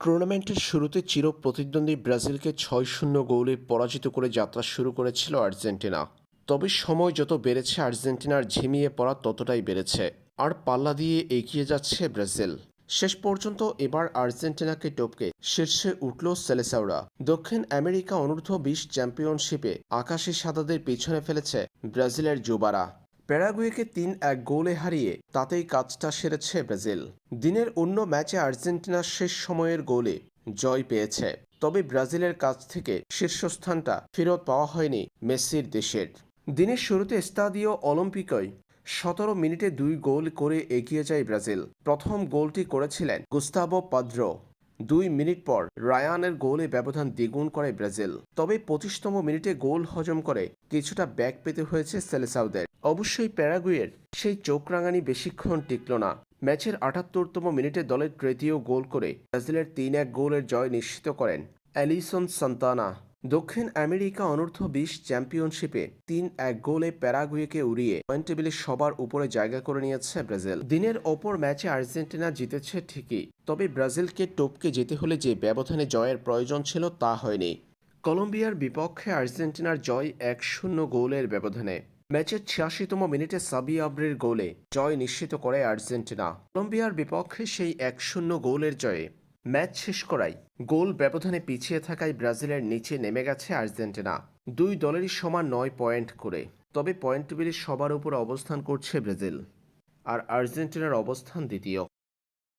টুর্নামেন্টের শুরুতে চির প্রতিদ্বন্দ্বী ব্রাজিলকে ছয় শূন্য গোলে পরাজিত করে যাত্রা শুরু করেছিল আর্জেন্টিনা। তবে সময় যত বেড়েছে, আর্জেন্টিনার ঝিমিয়ে পড়া ততটাই বেড়েছে। আর পাল্লা দিয়ে এগিয়ে যাচ্ছে ব্রাজিল। শেষ পর্যন্ত এবার আর্জেন্টিনাকে টপকে শীর্ষে উঠল সেলেসাওরা দক্ষিণ আমেরিকা অনূর্ধ্ব বিশ চ্যাম্পিয়নশিপে আকাশি সাদাদের পিছনে ফেলেছে ব্রাজিলের যুবারা। প্যারাগুয়েকে তিন এক গোলে হারিয়ে তাতেই কাজটা সেরেছে ব্রাজিল। দিনের অন্য ম্যাচে আর্জেন্টিনার শেষ সময়ের গোলে জয় পেয়েছে। তবে ব্রাজিলের কাছ থেকে শীর্ষস্থানটা ফেরত পাওয়া হয়নি মেসির দেশের। দিনের শুরুতে স্তাদিও অলিম্পিকয় সতেরো মিনিটে দুই গোল করে এগিয়ে যায় ব্রাজিল। প্রথম গোলটি করেছিলেন গুস্তাবো পাদ্রো। দুই মিনিট পর রায়ানের গোলে ব্যবধান দ্বিগুণ করে ব্রাজিল। তবে পঁচিশতম মিনিটে গোল হজম করে কিছুটা ব্যাক পেতে হয়েছে সেলেসাউদের। অবশ্যই প্যারাগুয়ের সেই চোখ রাঙানি বেশিক্ষণ টিকল না। ম্যাচের আটাত্তরতম মিনিটে দলের তৃতীয় গোল করে ব্রাজিলের তিন এক গোলের জয় নিশ্চিত করেন অ্যালিসন সান্তানা। দক্ষিণ আমেরিকা অনূর্ধ্ব বিশ চ্যাম্পিয়নশিপে তিন এক গোলে প্যারাগুয়েকে উড়িয়ে পয়েন্ট টেবিলে সবার উপরে জায়গা করে নিয়েছে ব্রাজিল। দিনের ওপর ম্যাচে আর্জেন্টিনা জিতেছে ঠিকই, তবে ব্রাজিলকে টপকে যেতে হলে যে ব্যবধানে জয়ের প্রয়োজন ছিল তা হয়নি। কলম্বিয়ার বিপক্ষে আর্জেন্টিনার জয় এক শূন্য গোলের ব্যবধানে। ম্যাচের ছিয়াশিতম মিনিটে সাবি আব্রির গোলে জয় নিশ্চিত করে আর্জেন্টিনা। কলম্বিয়ার বিপক্ষে সেই এক শূন্য গোলের জয়ে ম্যাচ শেষ করায় গোল ব্যবধানে পিছিয়ে থাকায় ব্রাজিলের নিচে নেমে গেছে আর্জেন্টিনা। দুই দলেরই সমান নয় পয়েন্ট করে। তবে পয়েন্ট টেবিলে সবার উপর অবস্থান করছে ব্রাজিল। আর আর্জেন্টিনার অবস্থান দ্বিতীয়।